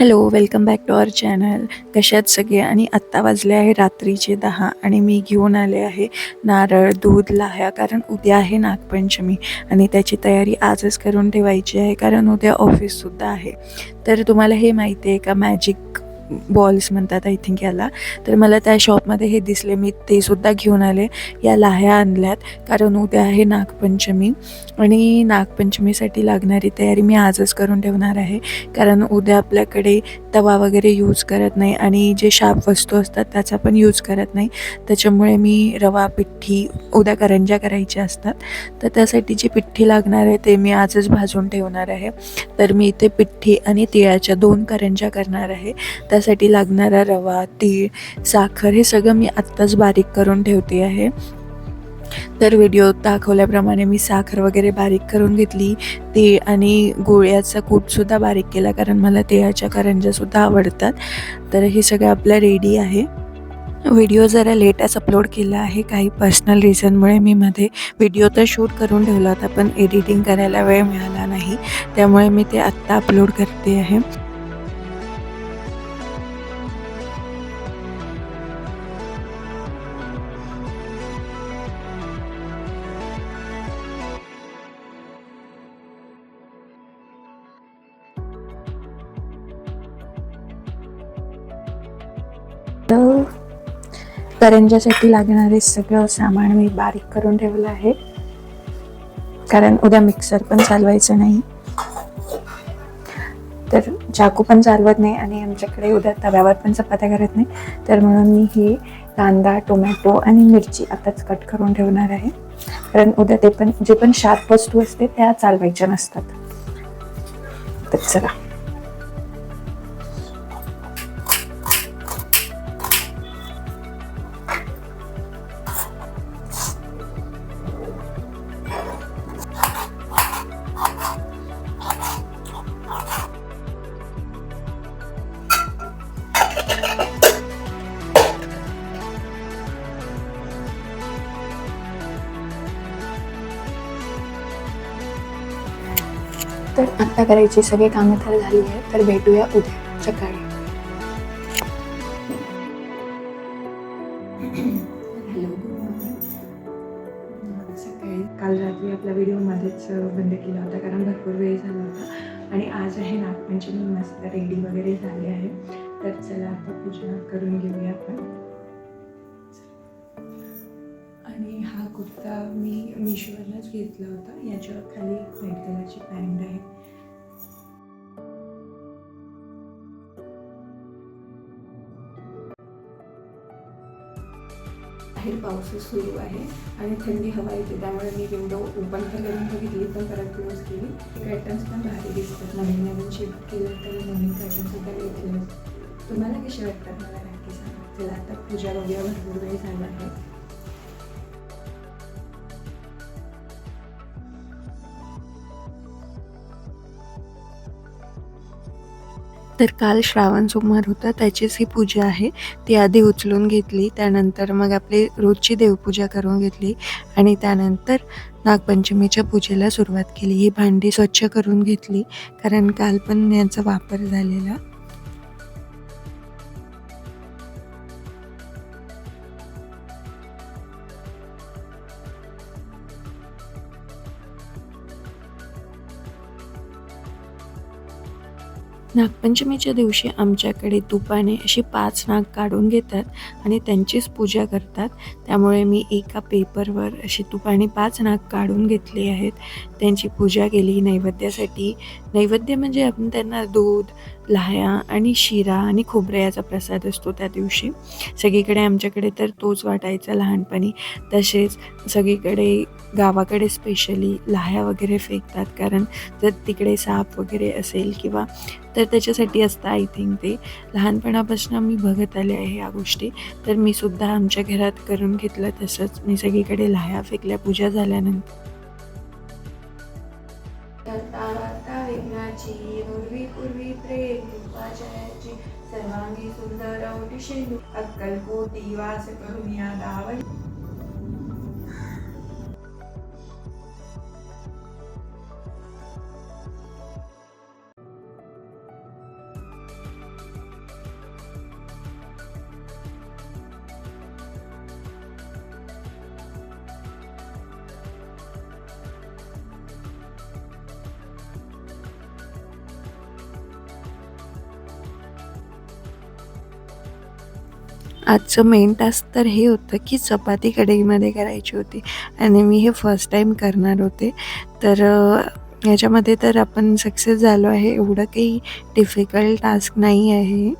Hello welcome back to our channel कशात सगळे? आणि आत्ता वाजले आहे रात्रीचे दहा आणि मी घेऊन आले आहे नारळ दूध लाह्या कारण उद्या आहे नागपंचमी आणि त्याची तयारी आजच करून ठेवायची आहे कारण उद्या ऑफिससुद्धा आहे. तर तुम्हाला हे माहिती आहे का मॅजिक बॉल्स म्हणतात आय थिंक याला. तर मला त्या शॉपमध्ये हे दिसले. मी ते सुद्धा घेऊन आले. या लाह्या आणल्यात. कारण उद्या आहे नागपंचमी. आणि नागपंचमीसाठी लागणारी तयारी मी आजच करून ठेवणार आहे. कारण उद्या आपल्याकडे तवा वगैरे यूज करत नाही. आणि जे शाप वस्तू असतात त्याचा पण यूज करत नाही. त्याच्यामुळे मी रवा पिठ्ठी उद्या करंज्या करायच्या असतात. तर त्यासाठी जी पिठ्ठी लागणार आहे ते मी आजच भाजून ठेवणार आहे. तर मी इथे पिठ्ठी आणि तिळाच्या दोन करंज्या करणार आहे. त्यासाठी लागणारा रवा तीळ साखर हे सगळं मी आत्ताच बारीक करून ठेवते आहे. तर व्हिडिओ दाखवल्याप्रमाणे मी साखर वगैरे बारीक करून घेतली. तीळ आणि गोळ्याचा कूटसुद्धा बारीक केला कारण मला तिळाच्या करंज्यासुद्धा आवडतात. तर हे सगळं आपलं रेडी आहे. व्हिडिओ जरा लेटच अपलोड केला आहे. काही पर्सनल रिझनमुळे मी मध्ये व्हिडिओ तर शूट करून ठेवला होता पण एडिटिंग करायला वेळ मिळाला नाही. त्यामुळे मी ते आत्ता अपलोड करते आहे. तर करंजासाठी लागणारे सगळं सामान मी बारीक करून ठेवलं आहे. कारण उद्या मिक्सर पण चालवायचं नाही. तर चाकू पण चालवत नाही आणि आमच्याकडे उद्या तव्यावर पण चपात्या करत नाही. तर म्हणून मी हे कांदा टोमॅटो आणि मिरची आताच कट करून ठेवणार आहे. कारण उद्या ते पण जे पण शार्प वस्तू असते त्या चालवायच्या नसतात. तर चला. तर आत्ता करायची सगळी कामं तर झाली आहे तर भेटूया उद्या सकाळी. हॅलो. सकाळी काल रात्री आपला व्हिडिओ मध्येच बंद केला होता कारण भरपूर वेळ झाला होता. आणि आज आहे नागपंचमी मस्त रेडी वगैरे झाली आहे. तर चला आता पूजा करून घेऊया आपण. कुर्ता मी मिशोवरनंच घेतला होता. याच्या खाली एक व्हाईट कलरची पॅन्ट आहे. बाहेर पाऊसच सुरू आहे आणि थंडी हवा येते. त्यामुळे मी विंडो ओपन तर करून बघितली पण परत क्लोज केली. पॅटर्न्स पण भारी दिसतात. नवीन नवीन शिफ्ट केलं तर नवीन पॅटर्नसुद्धा घेतले तुम्हाला कसे वाटतात मला नक्की सांगा. चला आता पूजा वगैरे भरपूर वेळ झाला आहे. तर काल श्रावण सोमवार होता त्याचीच ही पूजा आहे. ती आधी उचलून घेतली त्यानंतर मग आपली रोजची देवपूजा करून घेतली आणि त्यानंतर नागपंचमीच्या पूजेला सुरुवात केली. ही भांडी स्वच्छ करून घेतली कारण काल पण याचा वापर झालेला. नागपंचमीच्या दिवशी आमच्याकडे तुपाने अशी पाच नाग काढून घेतात आणि त्यांचीच पूजा करतात. त्यामुळे मी एका पेपरवर अशी तुपाने पाच नाग काढून घेतली आहेत. त्यांची पूजा केली नैवेद्यासाठी. नैवेद्य म्हणजे आपण त्यांना दूध लाह्या आणि शिरा आणि खोबऱ्याचा प्रसाद असतो त्या दिवशी. सगळीकडे आमच्याकडे तर तोच वाटायचा लहानपणी. तसेच सगळीकडे गावाकडे स्पेशली लाह्या वगैरे फेकतात. कारण जर तिकडे साप वगैरे असेल किंवा तर त्याच्यासाठी असतं आय थिंक ते. लहानपणापासून मी बघत आले आहे या गोष्टी. तर मी सुद्धा आमच्या घरात करून घेतलं तसंच. मी सगळीकडे लाह्या फेकल्या पूजा झाल्यानंतर. पूर्वी सर्वांगी सुंदर अक्कल कोटी वास करून या दावण. आजचं मेन टास्क तर हे होतं की चपाती कढईमध्ये करायची होती. आणि मी हे फर्स्ट टाईम करणार होते. तर याच्यामध्ये तर आपण सक्सेस झालो आहे. एवढं काही डिफिकल्ट टास्क नाही आहे.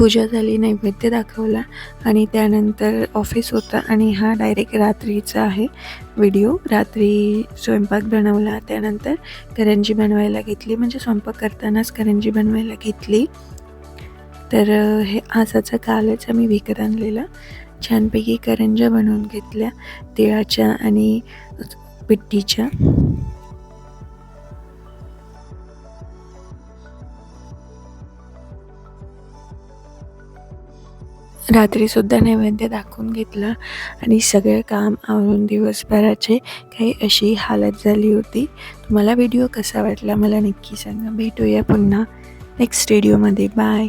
पूजा झाली नैवेद्य दाखवला आणि त्यानंतर ऑफिस होता आणि हा डायरेक्ट रात्रीचा आहे व्हिडिओ रात्री स्वयंपाक बनवला त्यानंतर करंजी बनवायला घेतली. म्हणजे स्वयंपाक करतानाच करंजी बनवायला घेतली. तर हे आसाचं कालच आम्ही विकत आणलेला. छानपैकी करंज्या बनवून घेतल्या तिळाच्या आणि पिट्टीच्या रात्रीसुद्धा नैवेद्य दाखवून घेतलं आणि सगळं काम आवरून दिवसभराचे काही अशी हालत झाली होती. तुम्हाला व्हिडिओ कसा वाटला मला नक्की सांगा. भेटूया पुन्हा नेक्स्ट व्हिडिओमध्ये बाय